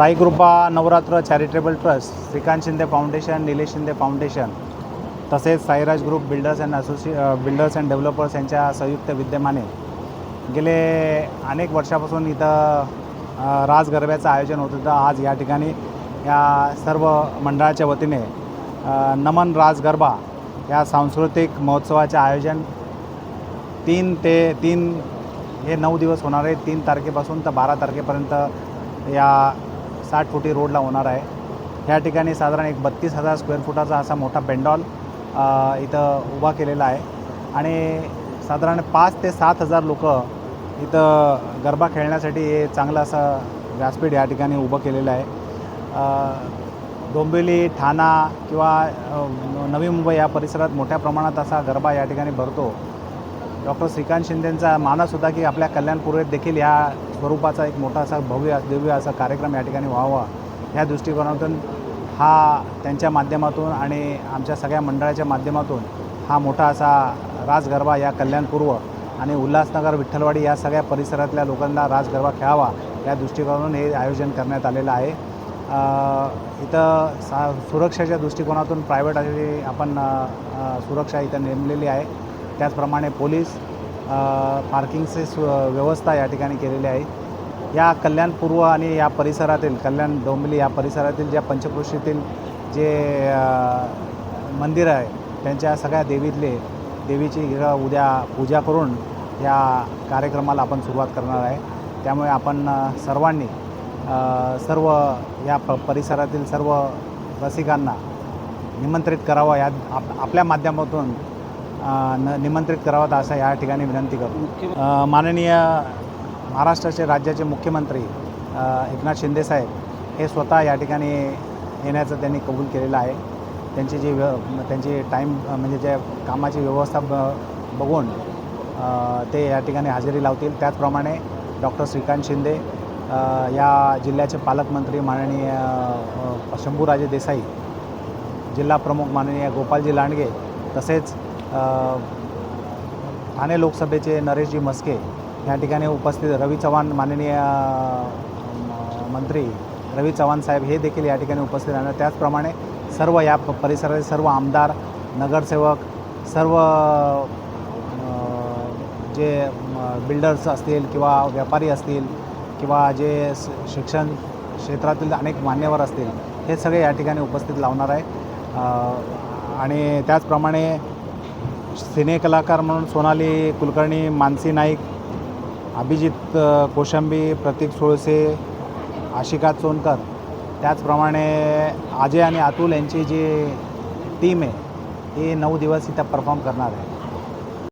Saikripa Navratra charitable trust Shrikant Shinde foundation Nilesh Shinde foundation तसेच Sairaj group builders and असोसिए builders and developers यांच्या संयुक्त विद्यमाने गेले अनेक वर्षापासून इथं राज गरब्याचं आयोजन होत होतं. आज या ठिकाणी या सर्व मंडळाच्या वतीने नमन राज गरबा या सांस्कृतिक महोत्सवाचे आयोजन तीन ते तीन हे नऊ दिवस होणार आहे. तीन तारखेपासून तर बारा तारखेपर्यंत या साठ फुटी रोडला होणार आहे. ह्या ठिकाणी साधारण एक बत्तीस हजार स्क्वेअर फुटाचा असा मोठा पेंडॉल इथं उभा केलेला आहे. आणि साधारण पाच ते सात हजार लोक इथं गरबा खेळण्यासाठी हे चांगलं असं व्यासपीठ या ठिकाणी उभं केलेलं आहे. डोंबिवली ठाणा किंवा नवी मुंबई या परिसरात मोठ्या प्रमाणात असा गरबा या ठिकाणी भरतो. डॉक्टर श्रीकांत शिंदेंचा मानस होता की आपल्या कल्याणपूर्वेत देखील ह्या स्वरूपाचा एक मोठा असा भव्य दिव्य असा कार्यक्रम या ठिकाणी व्हावा. ह्या दृष्टिकोनातून हा त्यांच्या माध्यमातून आणि आमच्या सगळ्या मंडळाच्या माध्यमातून हा मोठा असा राजगरबा या कल्याणपूर्व आणि उल्हासनगर विठ्ठलवाडी या सगळ्या परिसरातल्या लोकांना राजगरबा खेळावा या दृष्टिकोनातून हे आयोजन करण्यात आलेलं आहे. इथं सा सुरक्षेच्या दृष्टिकोनातून प्रायव्हेट अशी आपण सुरक्षा इथं नेमलेली आहे. त्याचप्रमाणे पोलीस पार्किंगचे सु व्यवस्था या ठिकाणी केलेली आहे. या कल्याणपूर्व आणि या परिसरातील कल्याण डोंबिवली या परिसरातील ज्या पंचकृषीतील जे मंदिर आहे त्यांच्या सगळ्या देवीतले देवीची उद्या पूजा करून या कार्यक्रमाला आपण सुरुवात करणार आहे. त्यामुळे आपण सर्वांनी सर्व या प परिसरातील सर्व रसिकांना निमंत्रित करावं या आप आपल्या माध्यमातून न निमंत्रित करावं असं या ठिकाणी विनंती करतो. माननीय महाराष्ट्राचे राज्याचे मुख्यमंत्री एकनाथ शिंदेसाहेब हे स्वतः या ठिकाणी येण्याचं त्यांनी कबूल केलेलं आहे. त्यांची जी व्य त्यांची टाईम म्हणजे जे कामाची व्यवस्था ब बघून ते या ठिकाणी हजेरी लावतील. त्याचप्रमाणे डॉक्टर श्रीकांत शिंदे या जिल्ह्याचे पालकमंत्री माननीय शंभूराजे देसाई जिल्हा प्रमुख माननीय गोपालजी लांडगे तसेच ठाणे लोकसभेचे नरेशजी मस्के या ठिकाणी उपस्थित रवी चव्हाण माननीय मंत्री रवी चव्हाण साहेब हे देखील या ठिकाणी उपस्थित राहणार. त्याचप्रमाणे सर्व या प- परिसरातील सर्व आमदार नगरसेवक सर्व जे बिल्डर्स असतील किंवा व्यापारी असतील किंवा जे शिक्षण क्षेत्रातील अनेक मान्यवर असतील हे सगळे या ठिकाणी उपस्थित लावणार आहे आणि त्याचप्रमाणे सिने कलाकार म्हणून सोनाली कुलकर्णी मानसी नाईक अभिजित कोशंबी प्रतीक सोळसे आशिका चोनकर. त्याचप्रमाणे अजय आणि अतुल यांची जी टीम आहे ती नऊ दिवस इथं परफॉर्म करणार आहे.